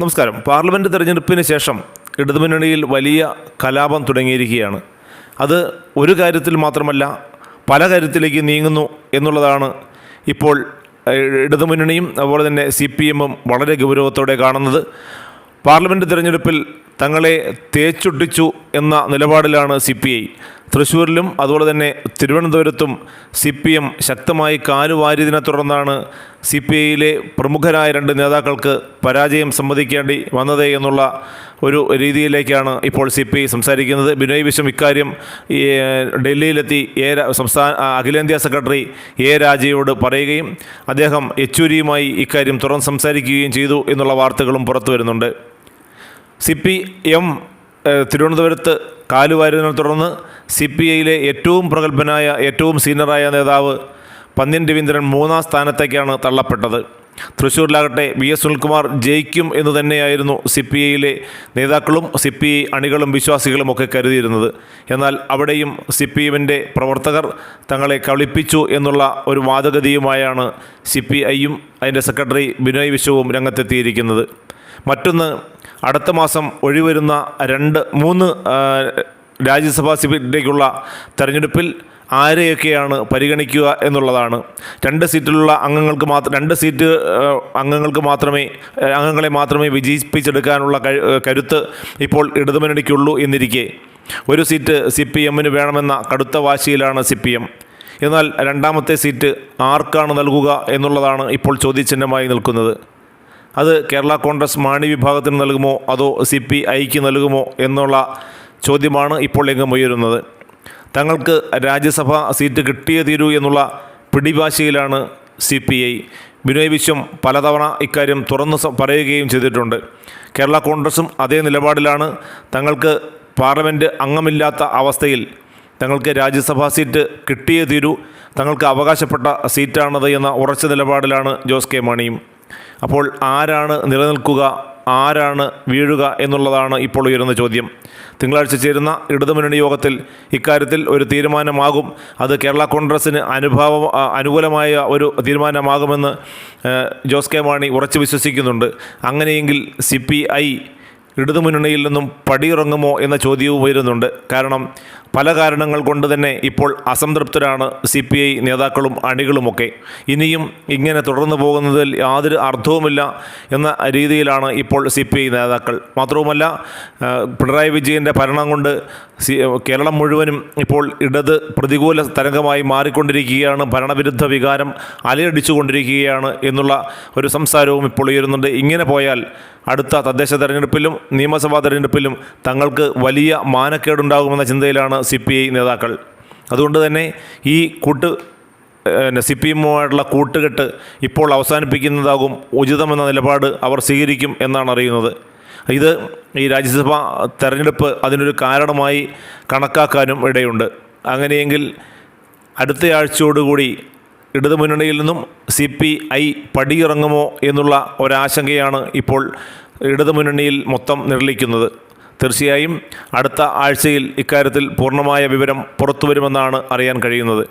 നമസ്കാരം. പാർലമെന്റ് തെരഞ്ഞെടുപ്പിന് ശേഷം ഇടതുമുന്നണിയിൽ വലിയ കലാപം തുടങ്ങിയിരിക്കുകയാണ്. അത് ഒരു കാര്യത്തിൽ മാത്രമല്ല പല കാര്യത്തിലേക്ക് നീങ്ങുന്നു എന്നുള്ളതാണ് ഇപ്പോൾ ഇടതുമുന്നണിയും അതുപോലെ തന്നെ സി പി എമ്മും വളരെ ഗൗരവത്തോടെ കാണുന്നത്. പാർലമെന്റ് തിരഞ്ഞെടുപ്പിൽ തങ്ങളെ തേച്ചൊട്ടിച്ചു എന്ന നിലപാടിലാണ് സി പി ഐ. തൃശ്ശൂരിലും അതുപോലെ തന്നെ തിരുവനന്തപുരത്തും സി പി എം ശക്തമായി കാലുവാരിയതിനെ തുടർന്നാണ് സി പി ഐയിലെ പ്രമുഖരായ രണ്ട് നേതാക്കൾക്ക് പരാജയം സമ്മതിക്കേണ്ടി വന്നത് എന്നുള്ള ഒരു രീതിയിലേക്കാണ് ഇപ്പോൾ സി പി ഐ സംസാരിക്കുന്നത്. ബിനോയ് വിശ്വം ഇക്കാര്യം ഡൽഹിയിലെത്തി എ സംസ്ഥാന അഖിലേന്ത്യാ സെക്രട്ടറി എ രാജയോട് പറയുകയും അദ്ദേഹം യെച്ചൂരിയുമായി ഇക്കാര്യം തുറന്ന് സംസാരിക്കുകയും ചെയ്തു എന്നുള്ള വാർത്തകളും പുറത്തു വരുന്നുണ്ട്. സി പി എം തിരുവനന്തപുരത്ത് കാലുവാരുന്നതിനെ തുടർന്ന് സി പി ഐയിലെ ഏറ്റവും പ്രഗത്ഭനായ ഏറ്റവും സീനിയറായ നേതാവ് പന്ന്യൻ രവീന്ദ്രൻ മൂന്നാം സ്ഥാനത്തേക്കാണ് തള്ളപ്പെട്ടത്. തൃശ്ശൂരിലാകട്ടെ വി എസ് സുനിൽകുമാർ ജയിക്കും എന്ന് തന്നെയായിരുന്നു സി പി ഐയിലെ നേതാക്കളും സി പി ഐ അണികളും വിശ്വാസികളും ഒക്കെ കരുതിയിരുന്നത്. എന്നാൽ അവിടെയും സി പി എമ്മിന്റെ പ്രവർത്തകർ തങ്ങളെ കളിപ്പിച്ചു എന്നുള്ള ഒരു വാദഗതിയുമായാണ് സി പി ഐയും അതിന്റെ സെക്രട്ടറി ബിനോയ് വിശ്വവും രംഗത്തെത്തിയിരിക്കുന്നത്. മറ്റൊന്ന് അടുത്ത മാസം ഒഴിവരുന്ന രണ്ട് മൂന്ന് രാജ്യസഭാ സീറ്റിലേക്കുള്ള തെരഞ്ഞെടുപ്പിൽ ആരെയൊക്കെയാണ് പരിഗണിക്കുക എന്നുള്ളതാണ്. രണ്ട് സീറ്റിലുള്ള അംഗങ്ങൾക്ക് മാത്രം രണ്ട് സീറ്റ് അംഗങ്ങൾക്ക് മാത്രമേ അംഗങ്ങളെ മാത്രമേ വിജയിപ്പിച്ചെടുക്കാനുള്ള കരുത്ത് ഇപ്പോൾ ഇടതുമുന്നണിക്കുള്ളൂ എന്നിരിക്കെ. ഒരു സീറ്റ് സി പി എമ്മിന് വേണമെന്ന കടുത്ത വാശിയിലാണ് സി പി എം. എന്നാൽ രണ്ടാമത്തെ സീറ്റ് ആർക്കാണ് നൽകുക എന്നുള്ളതാണ് ഇപ്പോൾ ചോദ്യചിഹ്നമായി നിൽക്കുന്നത്. അത് കേരള കോൺഗ്രസ് മാണി വിഭാഗത്തിന് നൽകുമോ? അതോ സി പി ഐക്ക് നൽകുമോ? എന്നുള്ള ചോദ്യമാണ് ഇപ്പോൾ എങ്ങും ഉയരുന്നത്. തങ്ങൾക്ക് രാജ്യസഭാ സീറ്റ് കിട്ടിയേ തീരൂ എന്നുള്ള പിടിവാശിയിലാണ് C P I. Binoy Viswam പലതവണ ഇക്കാര്യം തുറന്ന് പറയുകയും ചെയ്തിട്ടുണ്ട്. കേരള കോൺഗ്രസും അതേ നിലപാടിലാണ്. തങ്ങൾക്ക് പാർലമെന്റ് അംഗമില്ലാത്ത അവസ്ഥയിൽ തങ്ങൾക്ക് രാജ്യസഭാ സീറ്റ് കിട്ടിയേ തീരൂ. തങ്ങൾക്ക് അവകാശപ്പെട്ട സീറ്റാണത് എന്ന ഉറച്ച നിലപാടിലാണ് ജോസ് കെ മാണിയും. അപ്പോൾ ആരാണ് നിലനിൽക്കുക ആരാണ് വീഴുക എന്നുള്ളതാണ് ഇപ്പോൾ ഉയരുന്ന ചോദ്യം. തിങ്കളാഴ്ച ചേരുന്ന ഇടതുമുന്നണി യോഗത്തിൽ ഇക്കാര്യത്തിൽ ഒരു തീരുമാനമാകും. അത് കേരള കോൺഗ്രസിന് അനുഭാവ അനുകൂലമായ ഒരു തീരുമാനമാകുമെന്ന് ജോസ് കെ മാണി ഉറച്ചു വിശ്വസിക്കുന്നുണ്ട്. അങ്ങനെയെങ്കിൽ സി ഇടതുമുന്നണിയിൽ നിന്നും പടിയിറങ്ങുമോ എന്ന ചോദ്യവും ഉയരുന്നുണ്ട്. കാരണം പല കാരണങ്ങൾ കൊണ്ട് തന്നെ ഇപ്പോൾ അസംതൃപ്തരാണ് സി പി ഐ നേതാക്കളും അണികളുമൊക്കെ. ഇനിയും ഇങ്ങനെ തുടർന്നു പോകുന്നതിൽ യാതൊരു അർത്ഥവുമില്ല എന്ന രീതിയിലാണ് ഇപ്പോൾ സി പി ഐ നേതാക്കൾ. മാത്രവുമല്ല പിണറായി വിജയന്റെ ഭരണം കൊണ്ട് കേരളം മുഴുവനും ഇപ്പോൾ ഇടത് പ്രതികൂല തരംഗമായി മാറിക്കൊണ്ടിരിക്കുകയാണ്. ഭരണവിരുദ്ധ വികാരം അലയടിച്ചുകൊണ്ടിരിക്കുകയാണ് എന്നുള്ള ഒരു സംസാരവും ഇപ്പോൾ ഉയരുന്നുണ്ട്. ഇങ്ങനെ പോയാൽ അടുത്ത തദ്ദേശ തെരഞ്ഞെടുപ്പിലും നിയമസഭാ തെരഞ്ഞെടുപ്പിലും തങ്ങൾക്ക് വലിയ മാനക്കേടുണ്ടാകുമെന്ന ചിന്തയിലാണ് സി പി ഐ നേതാക്കൾ. അതുകൊണ്ട് തന്നെ ഈ കൂട്ട് പിന്നെ സി പി എമ്മുമായിട്ടുള്ള കൂട്ടുകെട്ട് ഇപ്പോൾ അവസാനിപ്പിക്കുന്നതാകും ഉചിതമെന്ന നിലപാട് അവർ സ്വീകരിക്കും എന്നാണ് അറിയുന്നത്. ഇത് ഈ രാജ്യസഭ തെരഞ്ഞെടുപ്പ് അതിനൊരു കാരണമായി കണക്കാക്കാനും ഇടയുണ്ട്. അങ്ങനെയെങ്കിൽ അടുത്ത ആഴ്ചയോടുകൂടി ഇടതുമുന്നണിയിൽ നിന്നും സി പി ഐ പടിയിറങ്ങുമോ എന്നുള്ള ഒരാശങ്കയാണ് ഇപ്പോൾ ഇടതുമുന്നണിയിൽ മൊത്തം നിർലിക്കുന്നത് തീർച്ചയായും അടുത്ത ആഴ്ചയിൽ ഇക്കാര്യത്തിൽ പൂർണമായ വിവരം പുറത്തുവരുമെന്നാണ് അറിയാൻ കഴിയുന്നത്.